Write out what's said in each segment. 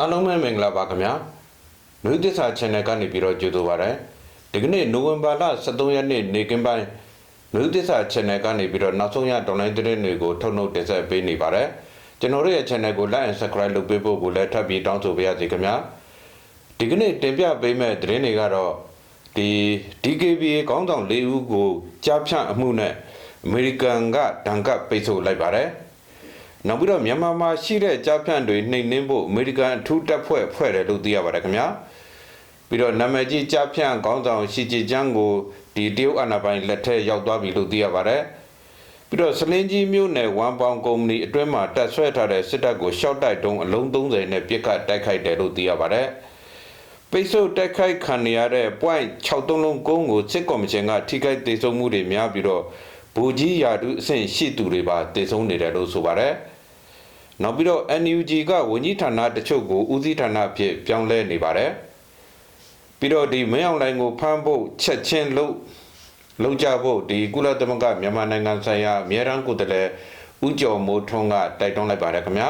အားလုံးပဲမင်္ဂလာပါခင်ဗျာနွေသစ္စာ channel ကနေပြီးတော့ကြိုဆိုပါရစေဒီကနေ့နိုဝင်ဘာလ23ရက်နေ့နေ့ကင်းပိုင်းနွေသစ္စာ channel ကနေပြီးတော့နောက်ဆုံးရဒေါ်လာသတင်းတွေကိုထုတ်နှုတ်တင်ဆက်ပေးနေပါတယ်ကျွန်တော်တို့ရဲ့ channel ကို like and subscribe လုပ်ပေးဖို့ကိုလည်းထပ်ပြီးတောင်းဆိုပါရစေခင်ဗျာဒီကနေ့တင်ပြပေးမယ့်သတင်းတွေကတော့ဒီ DKBA ကောင်းဆောင်၄ဦးကိုကြားဖြန့်အမှုနဲ့အမေရိကန်ကဒဏ်ကပ်ပိတ်ဆို့လိုက်ပါတယ် နောက်ပြီးတော့မြန်မာမှာရှိတဲ့ကြားဖြန့်တွေနှိမ်နှင်းဖို့အမေရိကန်အထူးတပ်ဖွဲ့ဖွဲ့တယ်လို့သိရပါတယ်ခင်ဗျာပြီးတော့နာမည်ကြီးကြားဖြန့်ကောင်းဆောင်ရှီဂျီကျန်းကိုဒီတရုတ်အာဏာပိုင်လက်ထက်ရောက်သွားပြီလို့သိရပါတယ်ပြီးတော့စလင်းကြီးမြို့နယ်ဝမ်ပေါင်ကုမ္ပဏီအတွင်းမှာတက်ဆွဲထားတဲ့စစ်တပ်ကိုရှော့တိုက်တုံးအလုံး30နဲ့ပြစ်ခတ်တိုက်ခိုက်တယ်လို့သိရပါတယ်ပိတ်ဆို့တိုက်ခိုက်ခံရတဲ့ point 63လုံးကုန်းကိုစစ်ကော်မရှင်ကထိခိုက်ဒေဆုံးမှုတွေများပြီးတော့ ဘူကြီးယာတုအဆင့်ရှိသူတွေပါဒေဆုံးနေတယ်လို့ဆိုပါတယ်။နောက်ပြီးတော့ NUG ကဝန်ကြီးဌာနတချို့ကိုဦးစီးဌာနအဖြစ်ပြောင်းလဲနေပါတယ်။ပြီးတော့ဒီမင်းအောင်လိုင်ကိုဖမ်းဖို့ချက်ချင်းလုပ်လုပ်ကြဖို့ဒီကုလသမဂ္ဂမြန်မာနိုင်ငံဆိုင်ရာအမြဲတမ်းကိုယ်စားလှယ်ဦးကျော်မိုးထွန်းကတိုက်တွန်းလိုက်ပါတယ်ခင်ဗျာ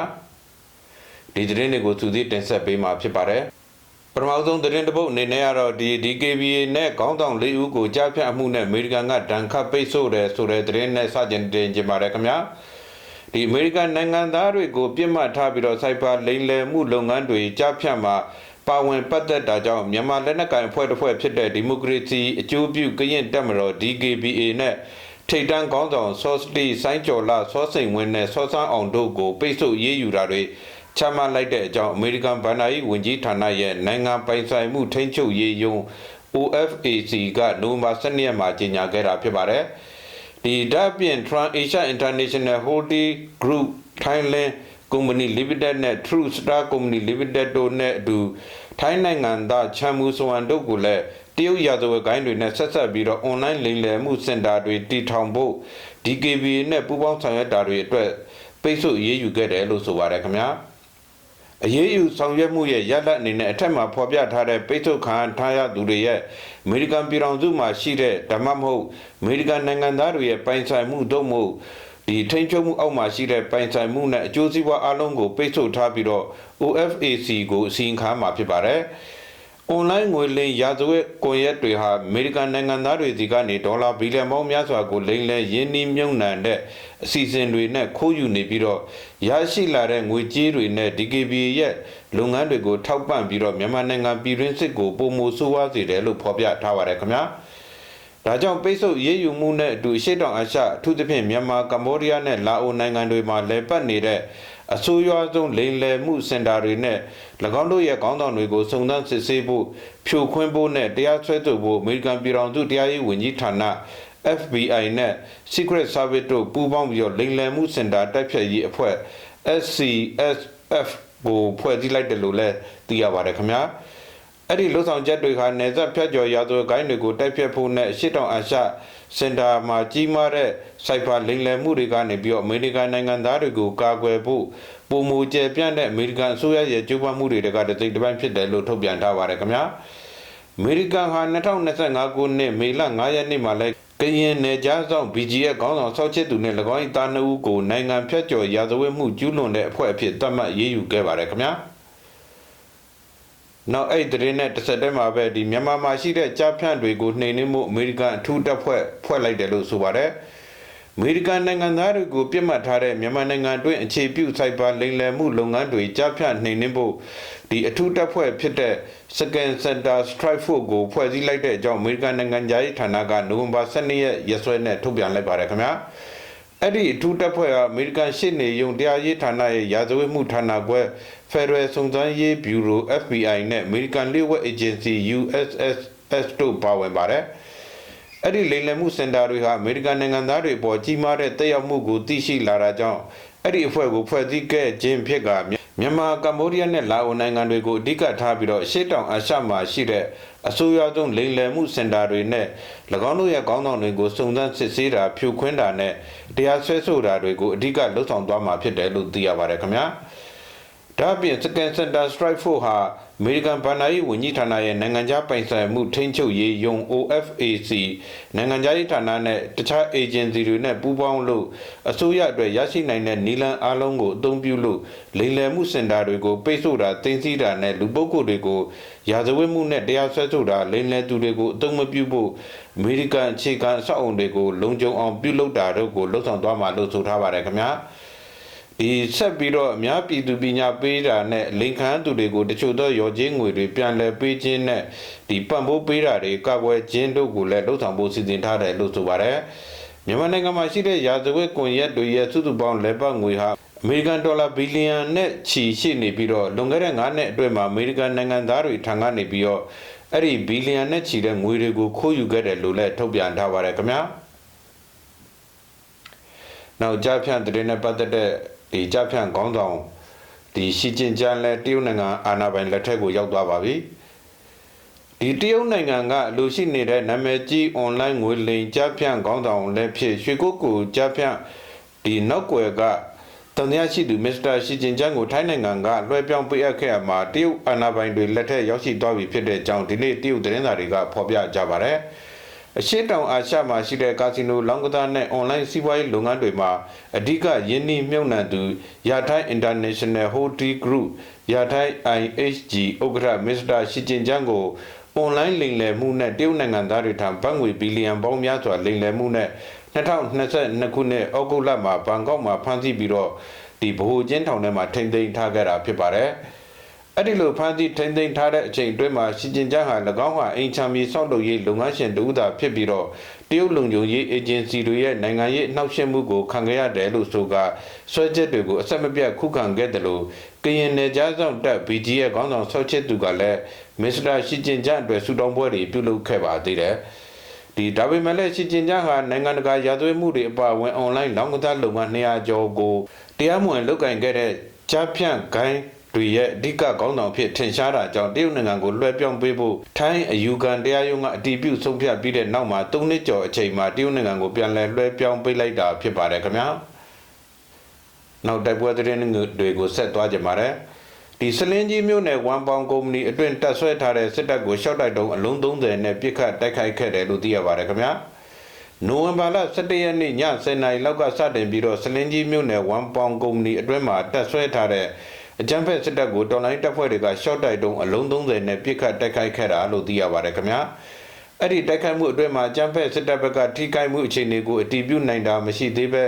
။ဒီသတင်းတွေကိုသူသိတင်ဆက်ပေးမှာဖြစ်ပါတယ်။ပ ထမဆုံးသတင်းတစ်ပုဒ်အနေနဲ့ကတော့ဒီ DKBA နဲ့ခေါင်းဆောင်၄ဦးကိုကြားဖြတ်မှုနဲ့အမေရိကန်ကဒဏ်ခတ်ပိတ်ဆို့တယ်ဆိုတဲ့သတင်းနဲ့စတင်တင်ကြပါတယ်ခင်ဗျာဒီအမေရိကန်နိုင်ငံသားတွေကိုပြစ်မှတ်ထားပြီးတော့စိုက်ပါလိမ်လည်မှုလုပ်ငန်းတွေကြားဖြတ်မှာပါဝင်ပတ်သက်တာကြောင့်မြန်မာလက်နက်ကိုင်အဖွဲ့တစ်ဖွဲ့ဖြစ်တဲ့ဒီမိုကရေစီအကျိုးပြုကရင်တက်မတော် DKBA နဲ့ထိတ်တန်းခေါင်းဆောင်စောစတီစိုင်းကျော်လာစောစိန်ဝင်းနဲ့စောစန်းအောင်တို့ကိုပိတ်ဆို့ရေးယူတာတွေ ချမှတ်လိုက်တဲ့အကြောင်းအမေရိကန်ဗန်နာယီဝန်ကြီးဌာနရဲ့နိုင်ငံပိုင်ဆိုင်မှုထိန်းချုပ်ရေးယုံ OFAC ကနိုဝင်ဘာ12ရက်မှာကြေညာခဲ့တာဖြစ်ပါတယ်။ဒီဓာတ်ပြင် Trans Asia International Holding Group Thailand Company Limited နဲ့ True Star Company Limited တို့နဲ့အတူထိုင်းနိုင်ငံသားချမ်းမူစွမ်တို့ကိုလည်းတရုတ်ရာဇဝတ်ကိုင်းတွေနဲ့ဆက်ဆက်ပြီးတော့ online လိမ်လည်မှုစင်တာတွေတည်ထောင်ဖို့ DKB နဲ့ပူးပေါင်းဆောင်ရွက်တာတွေအတွက်ပိတ်ဆို့ရေးယူခဲ့တယ်လို့ဆိုပါတယ်ခင်ဗျာ။ အရေးယူဆောင်ရွက်မှုရဲ့ရလဒ်အနေနဲ့အထက်မှာဖော်ပြထားတဲ့ပိတ်ဆို့ခံထားရသူတွေရဲ့အမေရိကန်ပြည်ထောင်စုမှာရှိတဲ့ဓမ္မမဟုတ်အမေရိကန်နိုင်ငံသားတွေရဲ့ပိုင်ဆိုင်မှုတို့မို့ဒီထိန်းချုပ်မှုအောက်မှာရှိတဲ့ပိုင်ဆိုင်မှုနဲ့အကျိုးစီးပွားအလုံးကိုပိတ်ဆို့ထားပြီးတော့ OFAC ကိုအစီရင်ခံမှာဖြစ်ပါတယ်။ online ငွေလိမ်ရာဇဝတ်ကွန်ရက်တွေဟာအမေရိကန်နိုင်ငံသားတွေစီကနေဒေါ်လာဘီလီယံပေါင်းများစွာကိုလိမ်လည်ရင်းနှီးမြှုပ်နှံတဲ့အစီအစဉ်တွေနဲ့ခိုးယူနေပြီးတော့ရရှိလာတဲ့ငွေကြေးတွေနဲ့ DKB ရဲ့လုပ်ငန်းတွေကိုထောက်ပံ့ပြီးတော့မြန်မာနိုင်ငံပြည်တွင်းစစ်ကိုပုံမဆိုးဝါးစေတယ်လို့ဖော်ပြထားပါတယ်ခင်ဗျာဒါကြောင့်ပိတ်ဆို့ရေးယူမှုနဲ့အတူရှေ့တောင်အာရှအထူးသဖြင့်မြန်မာကမ္ဘောဒီးယားနဲ့လာအိုနိုင်ငံတွေမှာလည်ပတ်နေတဲ့ အဆိုးရွားဆုံးလိမ်လည်မှုစင်တာတွေနဲ့၎င်းတို့ရဲ့ခေါင်းဆောင်တွေကိုစုံစမ်းစစ်ဆေးဖို့ဖြိုခွင်းဖို့နဲ့တရားစွဲဆိုဖို့အမေရိကန်ပြည်ထောင်စုတရားရေးဝန်ကြီးဌာန FBI နဲ့ Secret Service တို့ပူးပေါင်းပြီးတော့လိမ်လည်မှုစင်တာတိုက်ဖြတ်ရေးအဖွဲ့ SCSF ကိုဖွဲ့စည်းလိုက်တယ်လို့လည်းသိရပါတယ်ခင်ဗျာအဲ့ဒီလှုပ်ဆောင်ချက်တွေဟာနေဆက်ဖြတ်ကျော်ရာဇဝတ်ကိုင်းတွေကိုတိုက်ဖြတ်ဖို့နဲ့ရှစ်တောင်အာရှ စင်တာမှာကြီးမားတဲ့စိုက်ဖာလိမ်လည်မှုတွေကနေပြီးတော့အမေရိကန်နိုင်ငံသားတွေကိုကာကွယ်ဖို့ပုံမူကျပြန့်တဲ့အမေရိကန်အစိုးရရဲ့ကြိုးပမ်းမှုတွေကတစိမ့်တစ်ပိုင်းဖြစ်တယ်လို့ထုတ်ပြန်ထားပါတယ်ခင်ဗျာအမေရိကန်ဟာ2025ခုနှစ်မေလ9ရက်နေ့မှာလဲကရင်နယ်ကြားဆောင် BGF ခေါင်းဆောင်ဆောက်ချစ်သူနဲ့၎င်း၏တာနှုတ်ကိုနိုင်ငံဖြတ်ကျော်ရာဇဝတ်မှုကျူးလွန်တဲ့အဖွဲ့အဖြစ်သတ်မှတ်ရေးယူခဲ့ပါတယ်ခင်ဗျာ နောက်အဲ့ဒီတဲ့နဲ့တစ်ဆက်တည်းမှာပဲဒီမြန်မာမှာရှိတဲ့ကြားဖြန့်တွေကိုနှိမ်နင်းမှုအမေရိကန်အထူးတပ်ဖွဲ့ဖွဲ့လိုက်တယ်လို့ဆိုပါတယ်အမေရိကန်နိုင်ငံသားတွေကိုပြစ်မှတ်ထားတဲ့မြန်မာနိုင်ငံအတွင်းအခြေပြုစိုက်ပါလိမ်လည်မှုလုပ်ငန်းတွေကြားဖြန့်နှိမ်နင်းဖို့ဒီအထူးတပ်ဖွဲ့ဖြစ်တဲ့ Second Center Strike Force ကိုဖွဲ့စည်းလိုက်တဲ့အကြောင်းအမေရိကန်နိုင်ငံသားရေးဌာနကနိုဝင်ဘာ12ရက်ရက်စွဲနဲ့ထုတ်ပြန်လိုက်ပါတယ်ခင်ဗျာအဲ့ဒီအထူးတပ်ဖွဲ့ဟာအမေရိကန်ရှေ့နေရုံတရားရေးဌာနရဲ့ရာဇဝတ်မှုဌာနခွဲ Federal စုံစမ်းရေးဗျူရို FBI နဲ့အမေရိကန်လျှို့ဝှက် Agency USSS တို့ပါဝင်ပါတယ်။အဲ့ဒီလိမ်လည်မှုစင်တာတွေဟာအမေရိကန်နိုင်ငံသားတွေပေါ်ကြီးမားတဲ့တက်ရောက်မှုကိုသိရှိလာတာကြောင့်အဲ့ဒီအဖွဲ့ကိုဖွဲ့စည်းခဲ့ခြင်းဖြစ်ကမြန်မာကမ္ဘောဒီးယားနဲ့လာအိုနိုင်ငံတွေကိုအဓိကထားပြီးတော့ရှေ့တောင်အာရှမှာရှိတဲ့အဆိုးရွားဆုံးလိမ်လည်မှုစင်တာတွေနဲ့၎င်းတို့ရဲ့ခေါင်းဆောင်တွေကိုစုံစမ်းစစ်ဆေးတာဖြိုခွင်းတာနဲ့တရားစွဲဆိုတာတွေကိုအဓိကလှုပ်ဆောင်သွားမှာဖြစ်တယ်လို့သိရပါတယ်ခင်ဗျာ။ ဒဒါအပြင် Second Center Strike Force ဟာအမေရိကန်ဗန်နာရေးဝန်ကြီးဌာနရဲ့နိုင်ငံခြားပိုင်ဆိုင်မှုထိန်းချုပ်ရေးယုံ OFAC နိုင်ငံခြားရေးဌာနနဲ့တခြား agency တွေနဲ့ပူးပေါင်းလို့အစိုးရအတွက်ရရှိနိုင်တဲ့နီလန်အားလုံးကိုအသုံးပြုလို့လိမ်လည်မှုစင်တာတွေကိုပိတ်ဆို့တာတင်စီတာနဲ့လူပုဂ္ဂိုလ်တွေကိုရာဇဝတ်မှုနဲ့တရားစွဲဆိုတာလိမ်လည်သူတွေကိုအသုံးမပြုဖို့အမေရိကန်အခြေခံအဆောက်အုံတွေကိုလုံခြုံအောင်ပြုလုပ်တာတို့ကိုလှုံ့ဆော်သွားမှာလို့ဆိုထားပါတယ်ခင်ဗျာ။ ဒီဆက်ပြီးတော့အများပြည်သူပညာပေးတာနဲ့လိန်ခံသူတွေကိုတချို့သောရော်ချင်းငွေတွေပြန်လည်ပေးခြင်းနဲ့ဒီပံ့ပိုးပေးတာတွေကာကွယ်ခြင်းတို့ကိုလည်းလှုပ်ဆောင်ဖို့စီစဉ်ထားတယ်လို့ဆိုပါတယ်မြန်မာနိုင်ငံမှာရှိတဲ့ရာဇဝတ်ကွန်ရက်တွေရဲ့စုစုပေါင်းလက်ပတ်ငွေဟာအမေရိကန်ဒေါ်လာဘီလီယံနဲ့ချီရှိနေပြီးတော့လွန်ခဲ့တဲ့9နှစ်အတွင်းမှာအမေရိကန်နိုင်ငံသားတွေထံကနေပြီးတော့အဲ့ဒီဘီလီယံနဲ့ချီတဲ့ငွေတွေကိုခိုးယူခဲ့တယ်လို့လည်းထုတ်ပြန်ထားပါတယ်ခင်ဗျာနောက်ကြားဖြန့်တဲ့နဲ့ပတ်သက်တဲ့ ဒီကြဖြန့်ခေါင်းဆောင်ဒီရှီကျင်ကျန်းလဲတရုတ်နိုင်ငံအာဏာပိုင်လက်ထက်ကိုရောက်သွားပါပြီဒီတရုတ်နိုင်ငံကလူရှိနေတဲ့နာမည်ကြီး online ငွေလိမ်ကြဖြန့်ခေါင်းဆောင်လည်းဖြစ်ရွှေကုတ်ကိုကြဖြန့်ဒီနောက်ွယ်ကတန်တရားရှိသူမစ္စတာရှီကျင်ကျန်းကိုထိုင်းနိုင်ငံကလွှဲပြောင်းပေးအပ်ခဲ့ရမှာတရုတ်အာဏာပိုင်တွေလက်ထက်ရောက်ရှိသွားပြီဖြစ်တဲ့အကြောင်းဒီနေ့တရုတ်သတင်းစာတွေကဖော်ပြကြပါဗျာ အရှိတောင်အာရှမှာရှိတဲ့ကာစီနိုလောင်းကစားနဲ့အွန်လိုင်းစီးပွားရေးလုပ်ငန်းတွေမှာအဓိကယင်းနှိမြုပ်နှံသူရထိုင်း International Hotel Group ရထိုင်း IHG ဥက္ကဋ္ဌမစ္စတာရှီကျင်ကျန်းကိုအွန်လိုင်းလိမ်လည်မှုနဲ့တရုတ်နိုင်ငံသားတွေထံဘတ်ငွေဘီလီယံပေါင်းများစွာလိမ်လည်မှုနဲ့2022ခုနှစ်ဩဂုတ်လမှာဘန်ကောက်မှာဖမ်းဆီးပြီးတော့ဒီဗဟိုကျင်းထောင်ထဲမှာထိမ့်သိမ်းထားခဲ့တာဖြစ်ပါတယ်။ အဲ့ဒီလိုဖမ်းဆီးထိန်းသိမ်းထားတဲ့အချိန်အတွင်းမှာရှီကျင်ကျန်းဟာ၎င်းဟာအိမ်ချမ်းမြေဆောက်လုပ်ရေးလုပ်ငန်းရှင်တူသာဖြစ်ပြီးတော့တရုတ်လုံခြုံရေးအေဂျင်စီတွေရဲ့နိုင်ငံရေးနှောက်ယှက်မှုကိုခံခဲ့ရတယ်လို့ဆိုကဆွဲချက်တွေကိုအဆက်မပြတ်ခုခံခဲ့တယ်လို့ကရင်နယ်ကြားဆောင်တပ် BG ရဲ့ခေါင်းဆောင်ဆောက်ချက်သူကလည်းမစ္စတာရှီကျင်ကျန်းအတွက်ဆူတောင်းပွဲတွေပြုလုပ်ခဲ့ပါသေးတယ်ဒီဒါပေမဲ့လည်းရှီကျင်ကျန်းဟာနိုင်ငံတကာရာဇဝတ်မှုတွေအပါအဝင်အွန်လိုင်းလောင်းကစားလုပ်ငန်း200ကျော်ကိုတရားမဝင်လုပ်ကင်ခဲ့တဲ့ကြားဖြန့်ဂိုင်း တွေရဲ့အဓိကခေါင်းဆောင်ဖြစ်ထင်ရှားတာကြောင့်တရုတ်နိုင်ငံကိုလွှဲပြောင်းပေးဖို့ထိုင်းအယူခံတရားရုံးကအတည်ပြုဆုံးဖြတ်ပြီးတဲ့နောက်မှာ၃နှစ်ကျော်အချိန်မှာတရုတ်နိုင်ငံကိုပြန်လည်လွှဲပြောင်းပေးလိုက်တာဖြစ်ပါတယ်ခင်ဗျာနောက်တိုက်ပွဲသတင်းတွေကိုဆက်သွားကြပါမယ်ဒီစလင်းကြီးမြို့နယ်ဝမ်ပေါင်ကုမ္ပဏီအတွင်တက်ဆွဲထားတဲ့စစ်တပ်ကိုရှော့တိုက်တုံးအလုံး30နဲ့ပြစ်ခတ်တိုက်ခိုက်ခဲ့တယ်လို့သိရပါတယ်ခင်ဗျာနိုဝင်ဘာလ17ရက်နေ့ည10:00နာရီလောက်ကစတင်ပြီးတော့စလင်းကြီးမြို့နယ်ဝမ်ပေါင်ကုမ္ပဏီအတွင်းမှာတက်ဆွဲထားတဲ့ အကြမ်းဖက်စစ်တပ်ကိုတော်လိုင်းတပ်ဖွဲ့တွေကရှော့တိုက်တုံးအလုံး30နဲ့ပြစ်ခတ်တိုက်ခိုက်ခဲ့တာလို့သိရပါတယ်ခင်ဗျာအဲ့ဒီတိုက်ခိုက်မှုအတွင်းမှာကျန်းဖက်စစ်တပ်ဘက်ကထိခိုက်မှုအခြေအနေကိုအတည်ပြုနိုင်တာမရှိသေးပဲ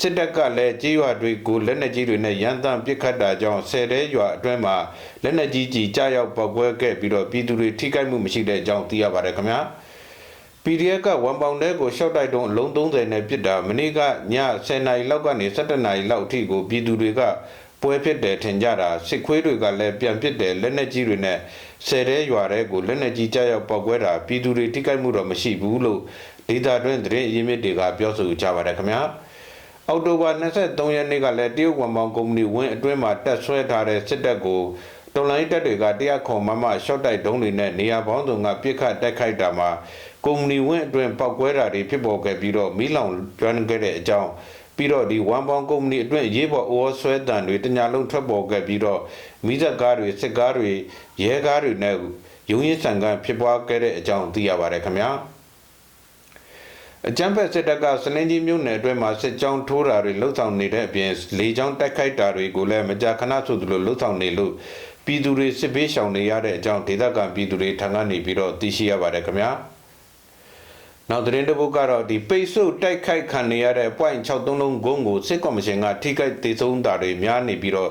စစ်တပ်ကလည်းကြေးရွာတွေကိုလက်နက်ကြီးတွေနဲ့ရန်တမ်းပစ်ခတ်တာကြောင့်ဆယ်တဲရွာအတွင်းမှာလက်နက်ကြီးကြီးကြားရောက်ပောက်ကွဲခဲ့ပြီးတော့ပြည်သူတွေထိခိုက်မှုမရှိတဲ့အကြောင်းသိရပါတယ်ခင်ဗျာ PDF ကဝန်ပေါင်တဲကိုရှော့တိုက်တုံးအလုံး30နဲ့ပြစ်တာမနေ့ကည10နာရီလောက်ကနေ17နာရီလောက်အထိကိုပြည်သူတွေက ပွဲဖြစ်တယ်ထင်ကြတာစစ်ခွေးတွေကလည်းပြန်ပစ်တယ်လက်နက်ကြီးတွေနဲ့ဆယ်တဲရွာတဲ့ကိုလက်နက်ကြီးကြားရောက်ပောက်ကွဲတာပြည်သူတွေထိခိုက်မှုတော့မရှိဘူးလို့ဒေတာတွင်သတင်းအရင်းမြစ်တွေကပြောဆိုကြပါတယ်ခင်ဗျာအောက်တိုဘာ23ရက်နေ့ကလည်းတရုတ်ဝန်ပေါင်ကုမ္ပဏီဝင်းအတွင်းမှာတက်ဆွဲထားတဲ့စစ်တပ်ကိုတော်လိုင်းတပ်တွေကတရားခွန်မမရှော့တိုက်ဒုံးတွေနဲ့နေရာပေါင်းစုံကပြစ်ခတ်တိုက်ခိုက်တာမှာကုမ္ပဏီဝင်းအတွင်းပောက်ကွဲတာတွေဖြစ်ပေါ်ခဲ့ပြီးတော့မီးလောင်ကျွမ်းခဲ့တဲ့အကြောင်း ပြီးတော့ဒီဝမ်ပေါင်ကုမ္ပဏီအတွင်းရေးပေါ်အိုးဆွဲတန်တွေတညာလုံးထွက်ပေါ်ခဲ့ပြီးတော့မိသက်ကားတွေစစ်ကားတွေရဲကားတွေနဲ့ရုံးရင်ဆန်ကန်ဖြစ်ပွားခဲ့တဲ့အကြောင်းသိရပါတယ်ခင်ဗျာအကြမ်းဖက်စစ်တပ်ကစလင်းကြီးမြို့နယ်အတွင်းမှာစစ်ကြောင်းထိုးတာတွေလှုပ်ဆောင်နေတဲ့အပြင်လေကြောင်းတိုက်ခိုက်တာတွေကိုလည်းမကြာခဏဆိုသလိုလှုပ်ဆောင်နေလို့ပြည်သူတွေစစ်ဘေးရှောင်နေရတဲ့အကြောင်းဒေသခံပြည်သူတွေထံကနေပြီးတော့သိရှိရပါတယ်ခင်ဗျာ။ နောက်သတင်းတစ်ပုဒ်ကတော့ဒီပိတ်ဆို့တိုက်ခိုက်ခံနေရတဲ့ point 63လုံးဂုံးကိုစစ်ကော်မရှင်ကထိခိုက်ဒေဆုံးတာတွေများနေပြီးတော့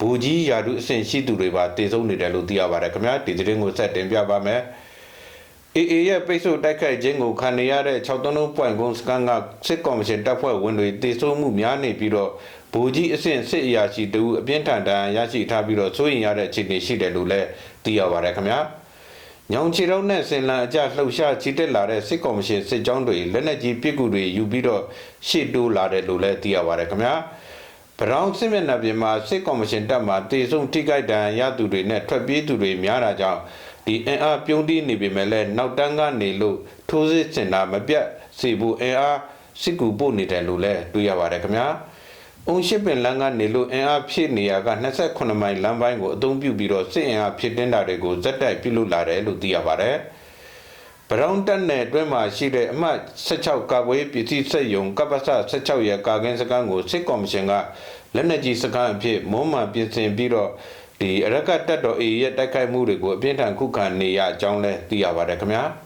ဘူကြီးယာဒုအဆင့်ရှိသူတွေပါဒေဆုံးနေတယ်လို့သိရပါတယ်ခင်ဗျာဒီသတင်းကိုဆက်တင်ပြပါမယ်အေအေရဲ့ပိတ်ဆို့တိုက်ခိုက်ခြင်းကိုခံနေရတဲ့63လုံး point ကုန်းစကန်ကစစ်ကော်မရှင်တပ်ဖွဲ့ဝင်တွေဒေဆုံးမှုများနေပြီးတော့ဘူကြီးအဆင့်စစ်အရာရှိတူအပြင်းထန်တန်ရရှိထားပြီးတော့စိုးရင်ရတဲ့အခြေအနေရှိတယ်လို့လည်းသိရပါတယ်ခင်ဗျာ ညောင်ချီတုံးနဲ့စင်လန်အကြလှုပ်ရှားချီတက်လာတဲ့စစ်ကော်မရှင်စစ်ကြောင်းတွေလက်နက်ကြီးပစ်ကူတွေယူပြီးတော့ရှေ့တိုးလာတယ်လို့လည်းသိရပါတယ်ခင်ဗျာဗရောင်းစစ်မျက်နှာပြင်မှာစစ်ကော်မရှင်တပ်မှတေဆုံးထိခိုက်ဒဏ်ရသူတွေနဲ့ထွက်ပြေးသူတွေများတာကြောင့်ဒီအင်အားပြုံးတီးနေပေမဲ့လည်းနောက်တန်းကနေလို့ထိုးစစ်စင်တာမပြတ်စီဘူးအင်အားစစ်ကူပို့နေတယ်လို့လည်းတွေ့ရပါတယ်ခင်ဗျာ အုံရှိပင်လမ်းကနေလို့အင်အားဖြည့်နေရက28မိုင်လမ်းပိုင်းကိုအသုံးပြုပြီးတော့စစ်အင်အားဖြစ်တင်တာတွေကိုဇက်တိုက်ပြုလုပ်လာတယ်လို့သိရပါတယ်။ဗရောင်းတက်နယ်အတွင်းမှာရှိတဲ့အမှတ်16ကာကွယ်ပစ္စည်းစက်ယုံကပ္ပစ16ရဲ့ကာကင်းစကန်ကိုစစ်ကော်မရှင်ကလက်နက်ကြီးစကန်အဖြစ်မုံမှန်ပြင်ဆင်ပြီးတော့ဒီအရကတ်တက်တော် A ရဲ့တိုက်ခိုက်မှုတွေကိုအပြင်းထန်ခုခံနေရအကြောင်းလဲသိရပါတယ်ခင်ဗျာ။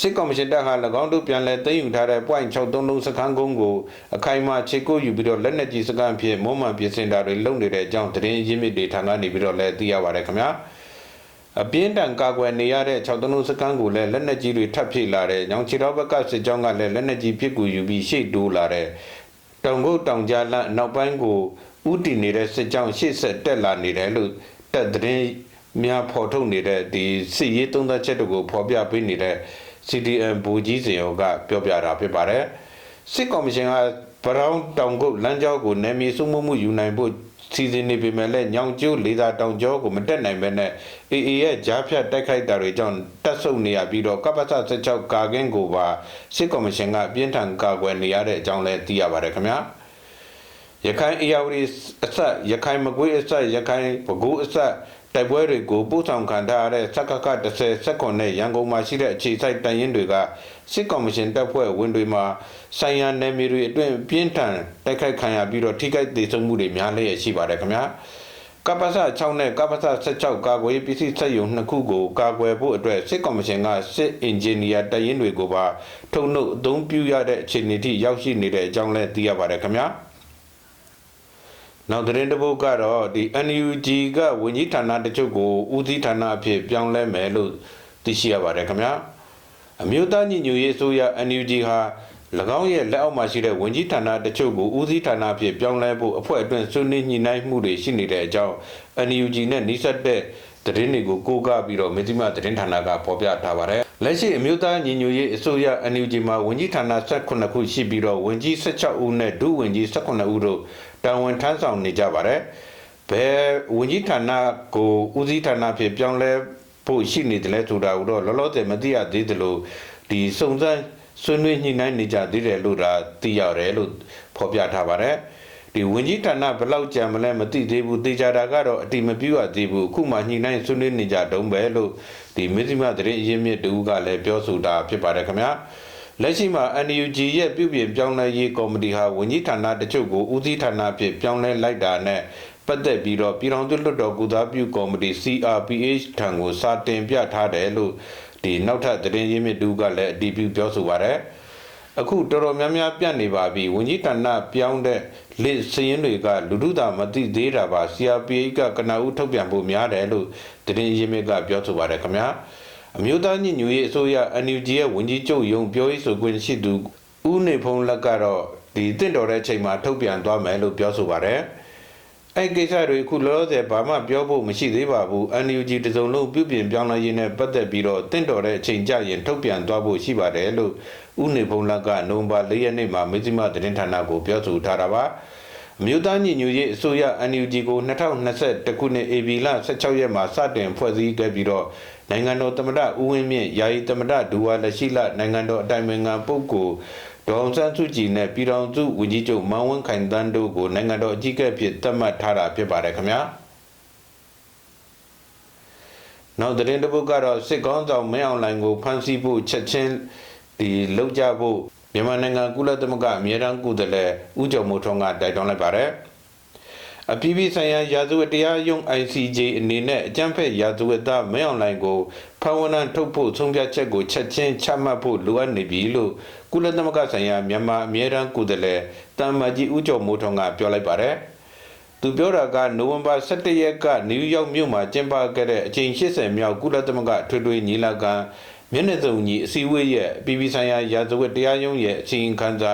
စစ်ကော်မရှင်တပ်ဟာ၎င်းတို့ပြန်လည်သိမ်းယူထားတဲ့ point 63လုံးစခန်းကုန်းကိုအခိုင်အမာခြေကုပ်ယူပြီးတော့လက်နက်ကြီးစခန်းဖြစ်မုံမှန်ပြင်ဆင်တာတွေလုပ်နေတဲ့အကြောင်းသတင်းရင်းမြစ်တွေထံကနေပြီးတော့လည်းသိရပါတယ်ခင်ဗျာအပြင်းထန်ကာကွယ်နေရတဲ့63လုံးစခန်းကိုလည်းလက်နက်ကြီးတွေထပ်ဖြည့်လာတဲ့ညောင်ချီတော်ဘက်ကစစ်ကြောင်းကလည်းလက်နက်ကြီးပစ်ကူယူပြီးရှေ့တိုးလာတဲ့တောင်ကုတ်တောင်ကြားလမ်းနောက်ပိုင်းကိုဥတီနေတဲ့စစ်ကြောင်းရှေ့ဆက်တက်လာနေတယ်လို့တက်သတင်းများဖော်ထုတ်နေတဲ့ဒီစစ်ရေးသုံးသပ်ချက်တို့ကိုဖော်ပြပေးနေတဲ့ CDM ဘူကြီးစင်ရောကပြောပြတာဖြစ်ပါတယ်စစ်ကော်မရှင်ကဘရောင်းတောင်ကုတ်လမ်းကြောကိုနယ်မြေစုမှုမှုယူနိုင်ဖို့စီစဉ်နေပေမဲ့လည်းညောင်ကျိုးလေးသာတောင်ကျောကိုမတက်နိုင်ပဲနဲ့ AA ရဲ့ကြားဖြတ်တိုက်ခိုက်တာတွေကြောင့်တက်ဆုပ်နေရပြီးတော့ကပ္ပစ16ကာကင်းကိုပါစစ်ကော်မရှင်ကပြင်းထန်ကာကွယ်နေရတဲ့အကြောင်းလည်းသိရပါတယ်ခင်ဗျာရခိုင်အေရဝတီအဆက်ရခိုင်မကွေးအဆက်ရခိုင်ပဲခူးအဆက် တိုက်ပွဲတွေကိုပို့ဆောင်ခံထားရတဲ့စက္ကက30စက္ကွန်နဲ့ရန်ကုန်မှာရှိတဲ့အခြေစိုက်တန်ရင်တွေကစစ်ကော်မရှင်တပ်ဖွဲ့ဝင်တွေမှာဆိုင်ရန်နယ်မြေတွေအတွင်းပြင်းထန်တိုက်ခိုက်ခံရပြီးတော့ထိခိုက်ဒေဆုံးမှုတွေများလျက်ရှိပါတယ်ခင်ဗျာကပ္ပစ6နဲ့ကပ္ပစ16ကာကွယ်ပစ္စည်းစက်ယုံနှစ်ခုကိုကာကွယ်ဖို့အတွက်စစ်ကော်မရှင်ကစစ်အင်ဂျင်နီယာတရင်တွေကိုပါထုံနှုတ်အသုံးပြုရတဲ့အခြေအနေထိရောက်ရှိနေတဲ့အကြောင်းလည်းသိရပါတယ်ခင်ဗျာ နောက်သတင်းတစ်ပုဒ်ကတော့ဒီ NUG ကဝန်ကြီးဌာနတချို့ကိုဦးစီးဌာနအဖြစ်ပြောင်းလဲမယ်လို့သိရှိရပါတယ်ခင်ဗျာအမျိုးသားညီညွတ်ရေးအစိုးရ NUG ဟာ၎င်းရဲ့လက်အောက်မှာရှိတဲ့ဝန်ကြီးဌာနတချို့ကိုဦးစီးဌာနအဖြစ်ပြောင်းလဲဖို့အဖွဲ့အတွင်းဆွေးနွေးညှိနှိုင်းမှုတွေရှိနေတဲ့အကြောင်း NUG နဲ့နှိစက်တဲ့သတင်းတွေကိုကိုးကားပြီးတော့မေဇိမသတင်းဌာနကဖော်ပြထားပါတယ်လက်ရှိအမျိုးသားညီညွတ်ရေးအစိုးရ NUG မှာဝန်ကြီးဌာန18ခုရှိပြီးတော့ဝန်ကြီး16ဦးနဲ့ဒုဝန်ကြီး18ဦးတို့ တာဝန်ထမ်းဆောင်နေကြပါတယ်ဘယ်ဝန်ကြီးဌာနကိုဦးစီးဌာနဖြစ်ပြောင်းလဲဖို့ရှိနေတယ်လဲဆိုတာကိုတော့လောလောဆယ်မသိရသေးသလိုဒီစုံစမ်းဆွေးနွေးညှိနှိုင်းနေကြသေးတယ်လို့ဒါသိရတယ်လို့ဖော်ပြထားပါတယ်ဒီဝင်ကြီးဌာနဘယ်လောက်ကြာမလဲမသိသေးဘူးသိကြတာကတော့အတိမပြည့်ရသေးဘူးအခုမှညှိနှိုင်းဆွေးနွေးနေကြတုံးပဲလို့ဒီမဇ္ဈိမသတင်းအရင်းမြစ်တူကလည်းပြောဆိုတာဖြစ်ပါတယ်ခင်ဗျာ လက်ရှိမှာ NUG ရဲ့ပြုပြင်ပြောင်းလဲရေးကော်မတီဟာဝန်ကြီးဌာနတချို့ကိုဦးစီးဌာနအဖြစ်ပြောင်းလဲလိုက်တာနဲ့ပတ်သက်ပြီးတော့ပြည်ထောင်စုလွှတ်တော်ကုသားပြုကော်မတီ CRPH ထံကိုစာတင်ပြထားတယ်လို့ဒီနောက်ထပ်သတင်းရင်းမြစ်တူကလည်းအတည်ပြုပြောဆိုပါတယ်အခုတော်တော်များများပြတ်နေပါပြီဝန်ကြီးဌာနပြောင်းတဲ့လက်စရင်တွေကလူထုသာမသိသေးတာပါ CRPH ကကနဦးထုတ်ပြန်ဖို့များတယ်လို့သတင်းရင်းမြစ်ကပြောဆိုပါတယ်ခင်ဗျာ အမျိုးသားညီညွတ်ရေးအစိုးရ NUG ရဲ့ဝန်ကြီးချုပ်ယုံပြောရေးဆိုခွင့်ရှိသူဦးနေဖုံးလက်ကတော့ဒီတင့်တော်တဲ့အချိန်မှာထုတ်ပြန်သွားမယ်လို့ပြောဆိုပါတယ်အဲ့ကိစ္စတွေအခုလောလောဆယ်ဘာမှပြောဖို့မရှိသေးပါဘူး NUG တစုံလုံးပြုပြင်ပြောင်းလဲရေးနဲ့ပတ်သက်ပြီးတော့တင့်တော်တဲ့အချိန်ကြရင်ထုတ်ပြန်သွားဖို့ရှိပါတယ်လို့ဦးနေဖုံးလက်ကနိုဝင်ဘာ၄ရက်နေ့မှာမေဇိမသတင်းဌာနကိုပြောဆိုထားတာပါအမျိုးသားညီညွတ်ရေးအစိုးရ NUG ကို2021ခုနှစ် AB လ16ရက်မှာစတင်ဖွဲ့စည်းခဲ့ပြီးတော့ နိုင်ငံတော်သမ္မတဦးဝင်းမြင့်ယာယီသမ္မတဒူဝါလက်ရှိလနိုင်ငံတော်အတိုင်ပင်ခံပုဂ္ဂိုလ်ဒေါအောင်ဆန်းစုကြည်နဲ့ပြည်တော်စုဝန်ကြီးချုပ်မန်ဝင်းခိုင်တန်းတို့ကိုနိုင်ငံတော်အကြီးအကဲဖြစ်သတ်မှတ်ထားတာဖြစ်ပါတယ်ခင်ဗျာနောက်သတင်းတစ်ပုဒ်ကတော့စစ်ကောင်းဆောင်မင်းအောင်လှိုင်ကိုဖမ်းဆီးဖို့ချက်ချင်းဒီလောက်ကြဖို့မြန်မာနိုင်ငံကုလသမဂ္ဂအမြဲတမ်းကုသလဲဦးကျော်မိုးထွန်းကတိုက်တွန်းလိုက်ပါတယ် အပြည်ပြည်ဆိုင်ရာရာဇဝတ်တရားရုံး ICJ အနေနဲ့အကြမ်းဖက်ရာဇဝတ်သားမင်းအောင်လှိုင်ကိုဖမ်းဝရမ်းထုတ်ဖို့ဆုံးဖြတ်ချက်ကိုချက်ချင်းချမှတ်ဖို့လိုအပ်နေပြီလို့ကုလသမဂ္ဂဆိုင်ရာမြန်မာအမြဲတမ်းကုသလဲတမ်မကြီးဦးကျော်မိုးထွန်းကပြောလိုက်ပါတယ်သူပြောတာကနိုဝင်ဘာ17ရက်ကနယူးယောက်မြို့မှာကျင်းပခဲ့တဲ့အချိန်80မြောက်ကုလသမဂ္ဂထွေထွေညီလာခံမျက်နှာစုံညီအစည်းအဝေးရဲ့ပြည်ပဆိုင်ရာရာဇဝတ်တရားရုံးရဲ့အချိန်ခန်းစာ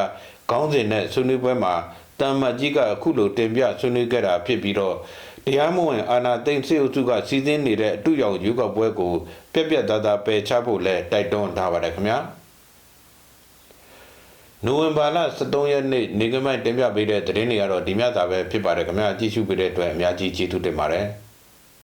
ခေါင်းစဉ်နဲ့ဆွေးနွေးပွဲမှာ တမ်မတ်ကြီးကအခုလိုတင်ပြဆွေးနွေးခဲ့တာဖြစ်ပြီးတော့တရားမဝင်အာဏာသိမ်းစစ်အုပ်စုကစီးစင်းနေတဲ့အတူရောင်ရွေးကောက်ပွဲကိုပြက်ပြက်သားသားပယ်ချဖို့လဲတိုက်တွန်းထားပါတယ်ခင်ဗျာနိုဝင်ဘာလ23ရက်နေ့နေကမိုက်တင်ပြပေးတဲ့သတင်းတွေကတော့ဒီမြတ်သာပဲဖြစ်ပါတယ်ခင်ဗျာကြည့်ရှုပေးတဲ့အတွက်အများကြီးကျေးဇူးတင်ပါတယ်